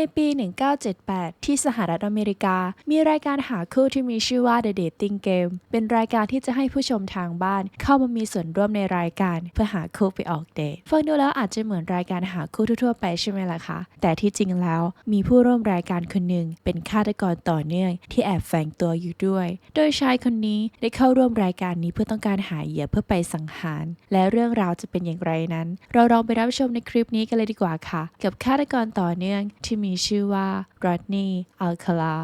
ในปี 1978 ที่สหรัฐอเมริกา มีรายการหาคู่ที่มีชื่อว่า The Dating Game เป็นรายการที่จะให้ผู้ชมทางบ้าน เข้ามามีส่วนร่วมในรายการ เพื่อหาคู่ไปออกเดทฟังดูแล้วอาจจะเหมือนรายการหาคู่ทั่วๆไปใช่ไหมล่ะคะ แต่ที่จริงแล้วมีผู้ร่วมรายการคนหนึ่งเป็นฆาตกรต่อเนื่อง ที่แอบแฝงตัวอยู่ด้วย โดยชายคนนี้ได้เข้าร่วมรายการนี้เพื่อต้องการหาเหยื่อเพื่อไปสังหาร และเรื่องราวจะเป็นอย่างไรนั้น เราลองไปรับชมในคลิปนี้กันเลยดีกว่าค่ะ กับฆาตกรต่อเนื่องที่มีชื่อว่า Rodney Alcala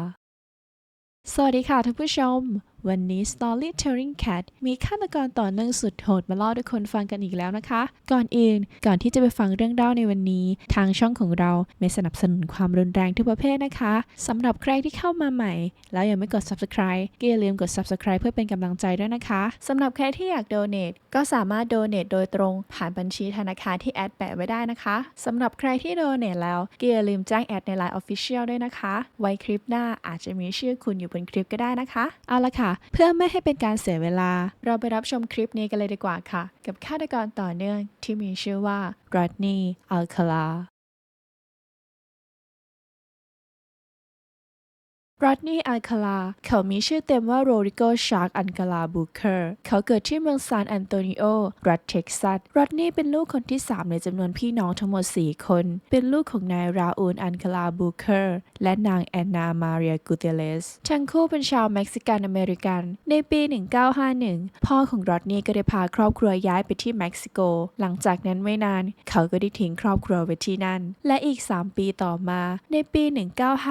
สวัสดีค่ะท่านผู้ชม วันนี้ Storytelling Cat มีฆาตกรต่อเนื่องสุดโหดมาเล่าให้คนฟังกันอีกแล้วนะคะ ก่อนอื่นก่อนที่จะไปฟังเรื่องเล่าในวันนี้ ทางช่องของเราไม่สนับสนุนความรุนแรงทุกประเภทนะคะสำหรับใครที่เข้ามาใหม่ แล้วยังไม่กด Subscribe ก็อย่าลืมกด Subscribe เพื่อเป็นกำลังใจด้วยนะคะสำหรับใครที่อยาก Donate ก็สามารถ Donate โดยตรงผ่านบัญชีธนาคารที่แอดแปะไว้ได้นะคะสำหรับใครที่ Donate แล้วก็อย่าลืมแจ้งแอดใน Line Official ด้วยนะคะ ไว้คลิปหน้าอาจจะมีชื่อคุณอยู่บนคลิปก็ได้นะคะ เอาละค่ะเพื่อไม่ให้เป็นการเสียเวลา เราไปรับชมคลิปนี้กันเลยดีกว่าค่ะ กับฆาตกรต่อเนื่องที่มีชื่อว่า Rodney Alcala ร o ดนีย์อัลคาลา เขามีชื่อเต็มว่าโรริโกชาร์กอันกาลาบูเคอร์ เขาเกิดที่เมืองซานอันโตนิโอ รัฐเท็กซัสร o ดนีย์เป็นลูกคนที่ 3 ในจำนวนพี่น้องทั้งหมด 4 คน เป็นลูกของนายราอูลอันกาลาบูเคอร์ และนางแอนนามาเรียกูเตเลส ทั้งคู่เป็นชาวเม็กซิกันอเมริกัน ในปี 1951 พ่อของร o ดนีย์ก็ได้พาครอบครัวย้ายไปที่เม็กซิโก หลังจากนั้นไม่นาน เขาก็ได้ทิ้งครอบครัวไว้ที่นั่น และอีก 3 ปีต่อมา ในปี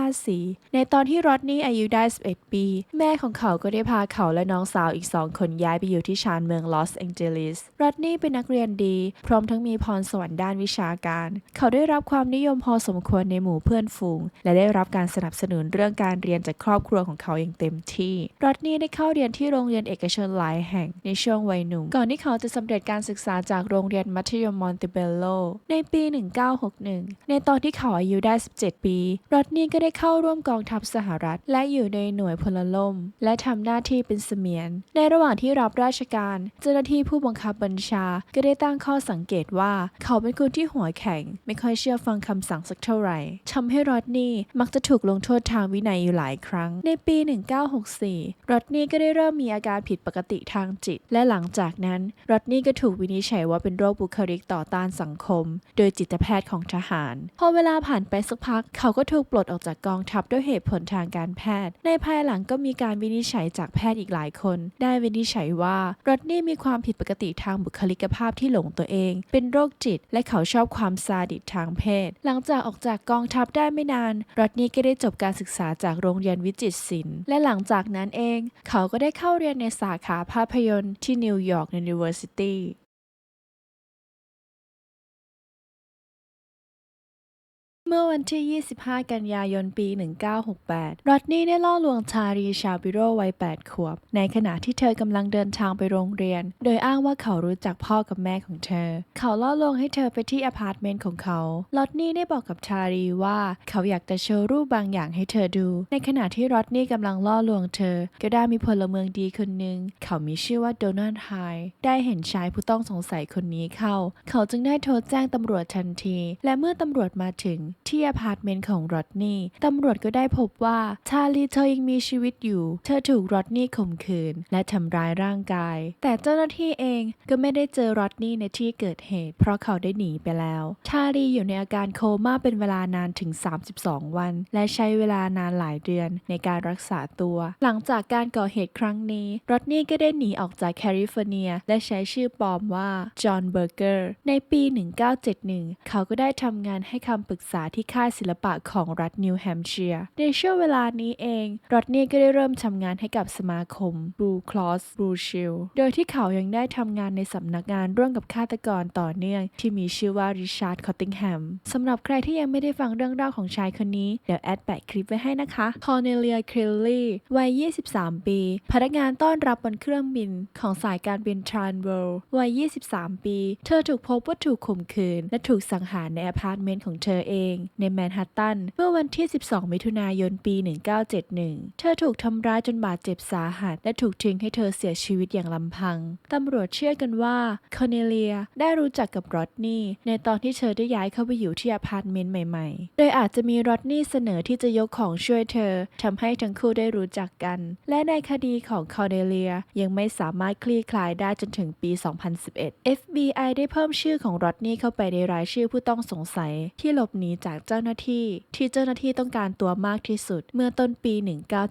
1954 ในตอนที่ร o ดดนีย์อายุได้ 11 ปี แม่ของเขาก็ได้พาเขาและน้องสาวอีกสองคนย้ายไปอยู่ที่ชานเมืองลอสแองเจลิสร o ดนีย์เป็นนักเรียนดี พร้อมทั้งมีพรสวรรค์ด้านวิชาการ เขาได้รับความนิยมพอสมควรในหมู่เพื่อนฝูง และได้รับการสนับสนุนเรื่องการเรียนจากครอบครัวของเขาอย่างเต็มที่ร o ดนีย์ได้เข้าเรียนที่โรงเรียนเอกชนหลายแห่งในช่วงวัยหนุ่ม ก่อนที่เขาจะสำเร็จการศึกษาจากโรงเรียนมัธยมมอนติเบลโล ในปี 1961 ในตอนที่เขาอายุได้ 17 ปีร o ดนีย์ก็ได้เข้าร่วมกองทัพสหรัฐและอยู่ในหน่วยพลล่ม และทำหน้าที่เป็นเสมียน ในระหว่างที่รับราชการ เจ้าหน้าที่ผู้บังคับบัญชาก็ได้ตั้งข้อสังเกตว่า เขาเป็นคนที่หัวแข็ง ไม่ค่อยเชื่อฟังคำสั่งสักเท่าไหร่ทำให้รอดนี่มักจะถูกลงโทษทางวินัยอยู่หลายครั้ง ในปี 1964 รอดนี่ก็ได้เริ่มมีอาการผิดปกติทางจิต และหลังจากนั้นรอดนี่ก็ถูกวินิจฉัยว่าเป็นโรคบุคลิกต่อต้านสังคม โดยจิตแพทย์ของทหาร พอเวลาผ่านไปสักพัก เขาก็ถูกปลดออกจากกองทัพด้วยเหตุผลทางการแพทย์ ในภายหลังก็มีการวินิจฉัยจากแพทย์อีกหลายคน ได้วินิจฉัยว่ารอดนี่มีความผิดปกติทางบุคลิกภาพที่หลงตัวเอง เป็นโรคจิต และเขาชอบความซาดิสทางเพศ หลังจากออกจากกองทัพได้ไม่นาน รอดนี่ก็ได้จบการศึกษาจากโรงเรียนวิจิตรศิลป์และหลังจากนั้นเอง เขาก็ได้เข้าเรียนในสาขาภาพยนตร์ที่นิวยอร์ก University เมื่อวันที่ 25 กันยายน ปี 1968 รอดนี่ได้ล่อลวงชารีชาบิโรวัย 8 ขวบ ในขณะที่เธอกำลังเดินทางไปโรงเรียน โดยอ้างว่าเขารู้จักพ่อกับแม่ของเธอ เขาล่อลวงให้เธอไปที่อพาร์ตเมนต์ของเขา รอดนี่ได้บอกกับชารีว่าเขาอยากจะโชว์รูปบางอย่างให้เธอดู ในขณะที่รอดนี่กำลังล่อลวงเธอ ก็ได้มีพลเมืองดีคนหนึ่ง เขามีชื่อว่าโดนัลด์ไฮ ได้เห็นชายผู้ต้องสงสัยคนนี้เข้า เขาจึงได้โทรแจ้งตำรวจทันที และเมื่อตำรวจมาถึง ที่อพาร์ตเมนต์ของรอดนี่ตำรวจก็ได้พบว่าชาลีเธอยังมีชีวิตอยู่ เธอถูกรอดนี่ข่มขืน และทำร้ายร่างกาย แต่เจ้าหน้าที่เองก็ไม่ได้เจอรอดนี่ในที่เกิดเหตุ เพราะเขาได้หนีไปแล้ว ชาลีอยู่ในอาการโคม่าเป็นเวลานานถึง 32 วัน และใช้เวลานานหลายเดือนในการรักษาตัว หลังจากการก่อเหตุครั้งนี้รอดนี่ก็ได้หนีออกจากแคลิฟอร์เนีย และใช้ชื่อปลอมว่าจอห์นเบอร์เกอร์ในปี 1971 เขาก็ได้ทำงานให้คำปรึกษาที่ค่ายศิลปะของรัฐนิวแฮมป์เชียร์ในช่วงเวลานี้เองรอดนี่ก็ได้เริ่มทำงานให้กับสมาคม Blue Cross Blue Shield โดยที่เขายังได้ทำงานในสำนักงานร่วมกับฆาตกรต่อเนื่อง ที่มีชื่อว่าริชาร์ดคอตติงแฮมสำหรับใครที่ยังไม่ได้ฟังเรื่องราวของชายคนนี้ เดี๋ยวแอดแปะคลิปไว้ให้นะคะคอร์เนเลียคริลลี่วัย 23 ปี พนักงานต้อนรับบนเครื่องบินของสายการบินทรานเวลวัย 23 ปี เธอถูกพบว่าถูกข่มขืน และถูกสังหารในอพาร์ตเมนต์ของเธอเองในแมนฮัตตัน เมื่อวันที่ 12 มิถุนายนปี 1971 เธอถูกทำร้ายจนบาดเจ็บสาหัส และถูกทิ้งให้เธอเสียชีวิตอย่างลำพัง ตำรวจเชื่อกันว่าคอเนเลียได้รู้จักกับรอดนี่ในตอนที่เธอได้ย้ายเข้าไปอยู่ที่อพาร์ตเมนต์ใหม่ๆ โดยอาจจะมีรอดนี่เสนอที่จะยกของช่วยเธอทำให้ทั้งคู่ได้รู้จักกัน และในคดีของคอเนเลียยังไม่สามารถคลี่คลายได้จนถึงปี 2011 FBI ได้เพิ่มชื่อของรอดนี่เข้าไปในรายชื่อผู้ต้องสงสัยที่หลบหนีจากเจ้าหน้าที่ที่เจ้าหน้าที่ต้องการตัวมากที่สุด เมื่อต้นปี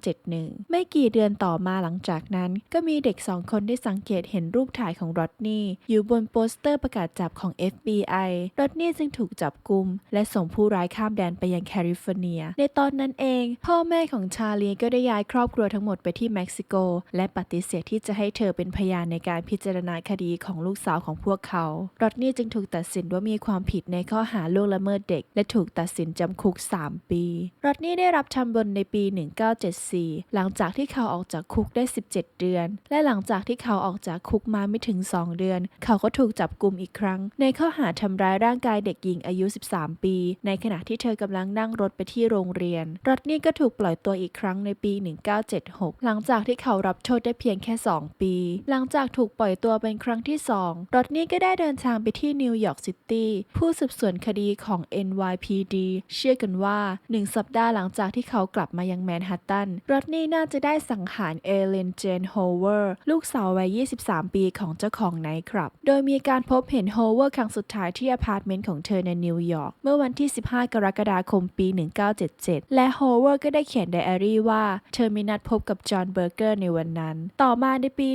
1971 ไม่กี่เดือนต่อมาหลังจากนั้น ก็มีเด็กสองคนได้สังเกตเห็นรูปถ่ายของรอดนี่อยู่บนโปสเตอร์ประกาศจับของ FBI รอดนี่จึงถูกจับกุม และส่งผู้ร้ายข้ามแดนไปยังแคลิฟอร์เนีย ในตอนนั้นเอง พ่อแม่ของชาลีก็ได้ย้ายครอบครัวทั้งหมดไปที่เม็กซิโก และปฏิเสธที่จะให้เธอเป็นพยานในการพิจารณาคดีของลูกสาวของพวกเขา รอดนี่จึงถูกตัดสินว่ามีความผิดในข้อหาล่วงละเมิดเด็ก และถูกตัดสินจำคุก 3 ปีรอดนี่ได้รับทำบนในปี 1974 หลังจากที่เขาออกจากคุกได้ 17 เดือน และหลังจากที่เขาออกจากคุกมาไม่ถึง 2 เดือน เขาก็ถูกจับกลุ่มอีกครั้ง ในข้อหาทำร้ายร่างกายเด็กหญิงอายุ 13 ปี ในขณะที่เธอกำลังนั่งรถไปที่โรงเรียนรอดนี่ก็ถูกปล่อยตัวอีกครั้งในปี 1976 หลังจากที่เขารับโทษได้เพียงแค่ 2 ปี หลังจากถูกปล่อยตัวเป็นครั้งที่ 2รอดนี่ก็ได้เดินทางไปที่นิวยอร์กซิตี้ผู้สืบสวนคดีของ NYP PD เชื่อกันว่า 1 สัปดาห์หลังจากที่เขากลับมายังแมนฮัตตันรอดนี่น่าจะได้สังหารเอเลนเจนโฮเวอร์ลูกสาววัย 23 ปีของเจ้าของไนท์คลับ โดยมีการพบเห็นโฮเวอร์ครั้งสุดท้ายที่อพาร์ตเมนต์ของเธอในนิวยอร์กเมื่อวันที่ 15 กรกฎาคมปี 1977 และโฮเวอร์ก็ได้เขียนไดอารี่ว่าเธอมีนัดพบกับจอห์นเบอร์เกอร์ในวันนั้น ต่อมาในปี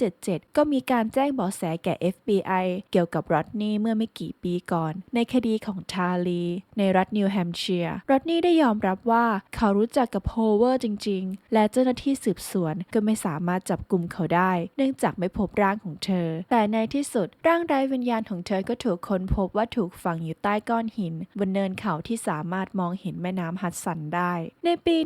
1977 ก็มีการแจ้งเบาะแสแก่ FBI เกี่ยวกับรอดนี่เมื่อไม่กี่ปีก่อน ในคดีของทาลี ในในรัฐนิวแฮมเชียร์รอดนี่ได้ยอมรับว่าเขารู้จักกับโฮเวอร์จริง ๆ และเจ้าหน้าที่สืบสวนก็ไม่สามารถจับกลุ่มเขาได้ เนื่องจากไม่พบร่างของเธอ แต่ในที่สุดร่างไร้วิญญาณของเธอก็ถูกค้นพบว่าถูกฝังอยู่ใต้ก้อนหิน บนเนินเขาที่สามารถมองเห็นแม่น้ำฮัดสันได้ ในปี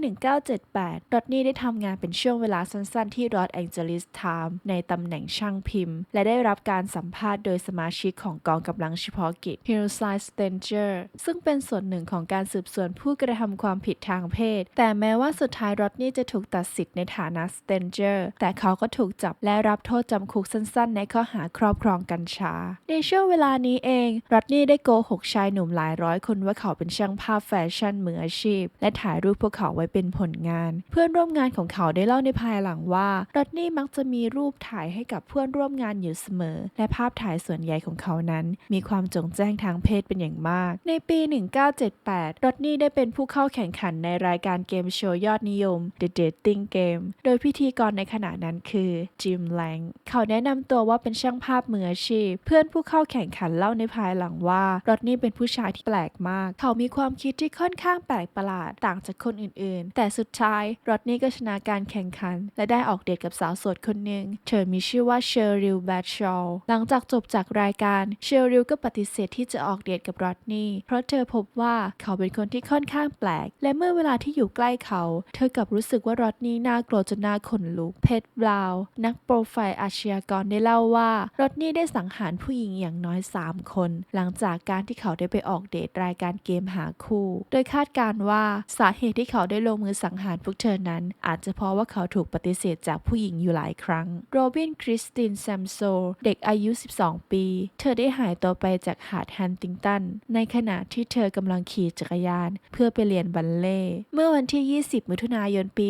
1978 รอดนี่ได้ทำงานเป็นช่วงเวลาสั้นๆ ที่รอดแองเจลิสไทม์ในตำแหน่งช่างพิมพ์ และได้รับการสัมภาษณ์โดยสมาชิกของกองกำลังเฉพาะกิจ h e r o s i s t a n g e r ซึ่งเป็นส่วนหนึ่งของการสืบสวนผู้กระทำความผิดทางเพศ แต่แม้ว่าสุดท้ายรอดนี่จะถูกตัดสิทธิ์ในฐานะ s t a n g e r แต่เขาก็ถูกจับและรับโทษจำคุกสั้นๆ ในข้อหาครอบครองกัญชา ในช่วงเวลานี้เองรอดนี่ได้โกหกชายหนุ่มหลายร้อยคนว่าเขาเป็นช่างภาพแฟชั่นมืออาชีพ และถ่ายรูปพวกเขาไว้เป็นผลงาน เพื่อนร่วมงานของเขาได้เล่าในภายหลังว่ารอดนี่มักจะมีรูปถ่ายให้กับเพื่อนร่วมงานอยู่เสมอ และภาพถ่ายส่วนใหญ่ของเขานั้น มีความจงแจ้งทางเพศเป็นอย่างมาก ในปี1978 รอดนี่ได้เป็นผู้เข้าแข่งขันในรายการเกมโชว์ยอดนิยม The Dating Game โดยพิธีกรในขณะนั้นคือจิมแลงเขาแนะนำตัวว่าเป็นช่างภาพมืออาชีพ เพื่อนผู้เข้าแข่งขันเล่าในภายหลังว่ารอดนี่เป็นผู้ชายที่แปลกมาก เขามีความคิดที่ค่อนข้างแปลกประหลาดต่างจากคนอื่นๆ แต่สุดท้ายรอดนี่ก็ชนะการแข่งขัน และได้ออกเดทกับสาวโสดคนหนึ่งเธอมีชื่อว่าเชอริลแบทชอลหลังจากจบจากรายการเชอริลก็ปฏิเสธที่จะออกเดทกับรอดนี่เพราะเธอพบว่าเขาเป็นคนที่ค่อนข้างแปลก และเมื่อเวลาที่อยู่ใกล้เขา เธอกลับรู้สึกว่ารอดนี่น่ากลัวจนน่าขนลุก เพชรบราวน์นักโปรไฟล์อาชญากรได้เล่าว่ารอดนี่ได้สังหารผู้หญิงอย่างน้อย 3 คน หลังจากการที่เขาได้ไปออกเดทรายการเกมหาคู่ โดยคาดการณ์ว่าสาเหตุที่เขาได้ลงมือสังหารพวกเธอนั้น อาจจะเพราะว่าเขาถูกปฏิเสธจากผู้หญิงอยู่หลายครั้ง โรบินคริสตินแซมโซ เด็กอายุ 12 ปี เธอได้หายตัวไปจากหาดแฮนติงตัน ในขณะที่เธอกำลังขี่จักรยาน เพื่อไปเรียนบัลเล่เมื่อวันที่ 20 มิถุนายนปี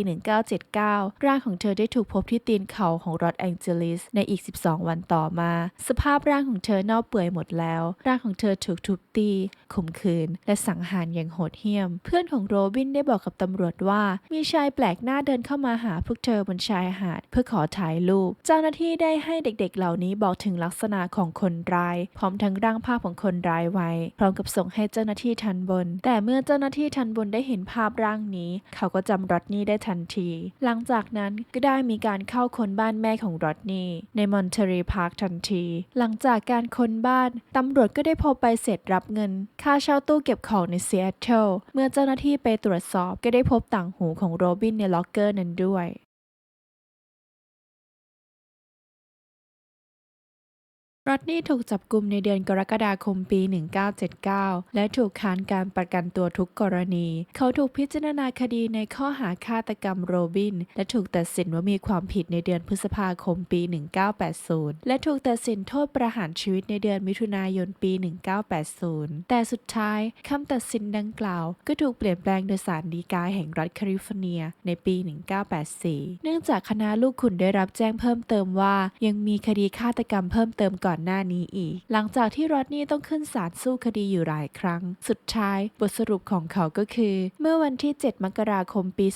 1979 ร่างของเธอได้ถูกพบที่ตีนเขาของรอดแองเจลิสในอีก 12 วันต่อมา สภาพร่างของเธอเน่าเปื่อยหมดแล้ว ร่างของเธอถูกทุบตีข่มขืน และสังหารอย่างโหดเหี้ยม เพื่อนของโรบินได้บอกกับตำรวจว่า มีชายแปลกหน้าเดินเข้ามาหาพวกเธอบนชายหาด เพื่อขอถ่ายรูป เจ้าหน้าที่ได้ให้เด็กๆ เหล่านี้บอกถึงลักษณะของคนร้าย พร้อมทั้งร่างภาพของคนร้ายไว้ พร้อมกับส่งให้เจ้าหน้าที่ทันบน แต่เมื่อเจ้าหน้าที่ทันบนได้เห็นภาพร่างนี้ เขาก็จำรอดนี่ได้ทันที หลังจากนั้นก็ได้มีการเข้าค้นบ้านแม่ของรอดนี่ในมอนเทรีพาร์คทันที หลังจากการค้นบ้านตำรวจก็ได้พบใบเสร็จรับเงิน ค่าเช่าตู้เก็บของในซีแอตเทิลเมื่อเจ้าหน้าที่ไปตรวจสอบก็ได้พบต่างหูของโรบินในล็อกเกอร์นั้นด้วย รอดนี่ถูกจับกลุ่มในเดือนกรกฎาคมปี 1979 และถูกค้านการประกันตัวทุกกรณี เขาถูกพิจารณาคดีในข้อหาฆาตกรรมโรบิน และถูกตัดสินว่ามีความผิดในเดือนพฤษภาคมปี 1980 และถูกตัดสินโทษประหารชีวิตในเดือนมิถุนายนปี 1980 แต่สุดท้ายคำตัดสินดังกล่าว ก็ถูกเปลี่ยนแปลงโดยศาลฎีกาแห่งรัฐแคลิฟอร์เนีย ในปี 1984 เนื่องจากคณะลูกขุนได้รับแจ้งเพิ่มเติมว่า ยังมีคดีฆาตกรรมเพิ่มเติมก่อนหน้านี้อีก หลังจากที่รอดนี่ต้องขึ้นศาลสู้คดีอยู่หลายครั้ง สุดท้ายบทสรุปของเขาก็คือ เมื่อวันที่ 7 มกราคมปี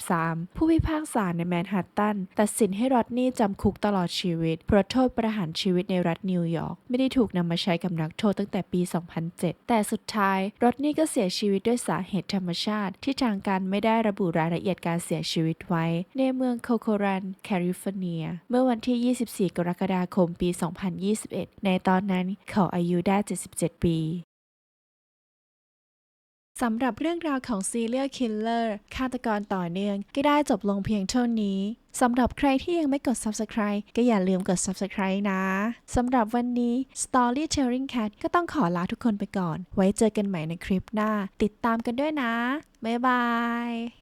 2013 ผู้พิพากษาในแมนฮัตตันตัดสินให้รอดนี่จำคุกตลอดชีวิตเพราะโทษประหารชีวิตในรัฐนิวยอร์กไม่ได้ถูกนำมาใช้กับนักโทษตั้งแต่ปี 2007 แต่สุดท้ายรอดนี่ก็เสียชีวิตด้วยสาเหตุธรรมชาติ ที่ทางการไม่ได้ระบุรายละเอียดการเสียชีวิตไว้ ในเมืองโคโครันแคลิฟอร์เนีย เมื่อวันที่ 24 กรกฎาคมปี 2020 21 ในตอนนั้นเขาอายุได้ 77 ปีสำหรับเรื่องราวของซีเรียลคิลเลอร์ฆาตกรต่อเนื่อง ก็ได้จบลงเพียงเท่านี้ สำหรับใครที่ยังไม่กด Subscribe ก็อย่าลืมกด Subscribe นะ สำหรับวันนี้ Storytelling Cat ก็ต้องขอลาทุกคนไปก่อน ไว้เจอกันใหม่ในคลิปหน้า ติดตามกันด้วยนะ บ๊ายบาย